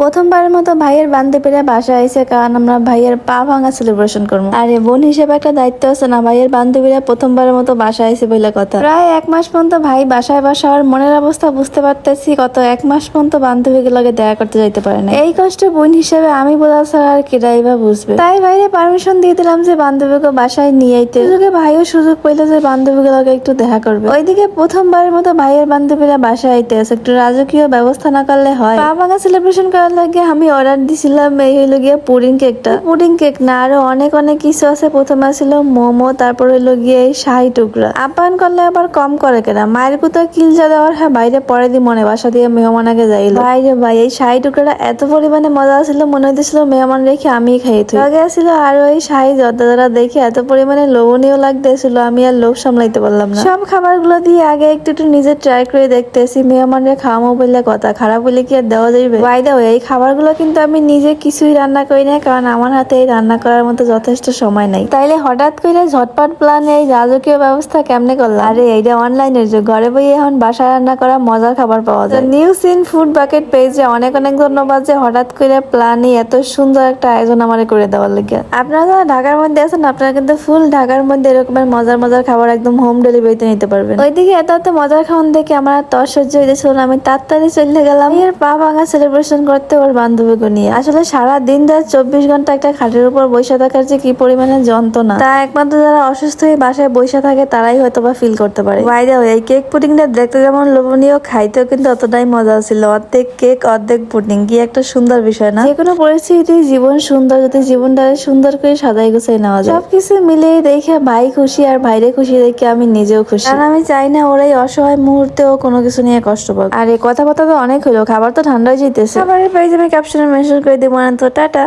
প্রথমবারের মতো ভাইয়ের বান্ধবীরা বাসায় আইছে, কারণ আমরা ভাইয়ের পা ভাঙা সেলিব্রেশন করব। আর বোন হিসেবে একটা দায়িত্ব আছে না, ভাইয়ের বান্ধবীরা প্রথমবারের মতো বাসায় আইছে বলে কথা। প্রায় এক মাস পর্যন্ত ভাই বাসায় বাসা আর মনের অবস্থা বুঝতে পারতেছি কত এক মাস পর্যন্ত বান্ধবীগুলোকে দেখা করতে যাইতে পারে না এই কষ্ট বোন হিসেবে আমি বোঝা ছাড়া আর কেটাই বা বুঝবে। তাই ভাইরে পারমিশন দিয়ে দিলাম যে বান্ধবীকে বাসায় নিয়ে আইতে। সুযোগে ভাইও সুযোগ পাইলো যে বান্ধবীগুলোকে একটু দেখা করবে। ওইদিকে প্রথমবারের মতো ভাইয়ের বান্ধবীরা বাসায় আইতে আছে, একটু রাজকীয় ব্যবস্থা না করলে হয়। পা ভাঙা সেলিব্রেশন করার লাগে আমি অর্ডার দিছিলাম এই হইল গিয়ে পুডিং কেকটা পুডিং কেক না আরও অনেক অনেক কিছু আছে। প্রথমে ছিল মোমো তারপর হইল গিয়ে এই শাহি টুকরা। আপ্যায়ন করলে আবার কম করে কেনা। মায়ের কুতা কিলজা দেওয়ার হ্যাঁ বাইরে পরে দি মনে বাসা দিয়ে মেহমান আগে যাইলো বাইরে ভাই এই শাহি টুকরাটা এত পরিমাণে মজা ছিল মনে হইতেছিল মেহমান রেখে আমি খাই তুই আগে ছিল আরও এই শাহি জর্দাদারা দেখে এত পরিমাণে লোভনীয় লাগতেছিল আমি আর লোভ সামলাইতে পারলাম না। সব খাবারগুলো দিয়ে আগে একটু একটু নিজে ট্রাই করে দেখতেছি মেহমানরা খাওয়ামো বললে কথা খারাপ হলে কি আর দেওয়া যাবে বাই দা এই খাবারগুলো কিন্তু আমি নিজে কিছুই রান্না করি না, কারণ আমার হাতে এই রান্না করার মতো যথেষ্ট সময় নাই। তাইলে হঠাৎ করে ঝটপট প্ল্যানে এই রাজকীয় ব্যবস্থা কেমনে করলাম? আরে, এইটা অনলাইনের যুগ। ঘরে বই এখন বাসায় রান্না করা মজার খাবার পাওয়া যায়। নিউজ ইন ফুড বাকেট পেজে অনেক অনেক ধন্যবাদ যে হঠাৎ করে প্ল্যানে এত সুন্দর একটা আয়োজন আমার করে দেওয়ার লেগে। আপনারা যারা ঢাকার মধ্যে আছেন, আপনারা কিন্তু ফুল ঢাকার মধ্যে এরকমের মজার মজার খাবার একদম হোম ডেলিভারিতে নিতে পারবেন। ওইদিকে এত এত মজার খাওয়ান দেখে আমার তর সহ্য হইতেছিল আমি তাড়াতাড়ি চলে গেলাম। এর পা ভাঙা সেলিব্রেশন করতে ওর বান্ধবীকে নিয়ে। আসলে সারা দিন রাত চব্বিশ ঘণ্টা একটা খাটের উপর বসে থাকার যে কি পরিমাণে যন্ত্রণা। তা একমাত্র যারা অসুস্থ হয়ে বাসায় বসে থাকে, তারাই হয়তো বা ফিল করতে পারে। বাইরে এই কেক পুডিংটা দেখতে যেমন লোভনীয়, খাইতেও কিন্তু অতটাই মজা ছিল। অর্ধেক কেক অর্ধেক পুডিং কি একটা সুন্দর বিষয় না? যে কোনো পরিস্থিতি, জীবন সুন্দর, যদি জীবনটা সুন্দর করে সাজাই গুছাই নেওয়া যায়। সবকিছু মিলিয়ে দেখে ভাই খুশি আর ভাইরে খুশি দেখে আমি নিজেও খুশি। কারণ আমি চাই না ওরাই অসহায় মুহূর্তেও কোনো কিছু নিয়ে কষ্ট পাক। আর এই কথাবার্তা তো অনেক হলো, খাবার তো ঠান্ডা যেতেছে। খাবারের প্রাইস আমি ক্যাপশনে মেনশন করে দেবো না তো টাটা।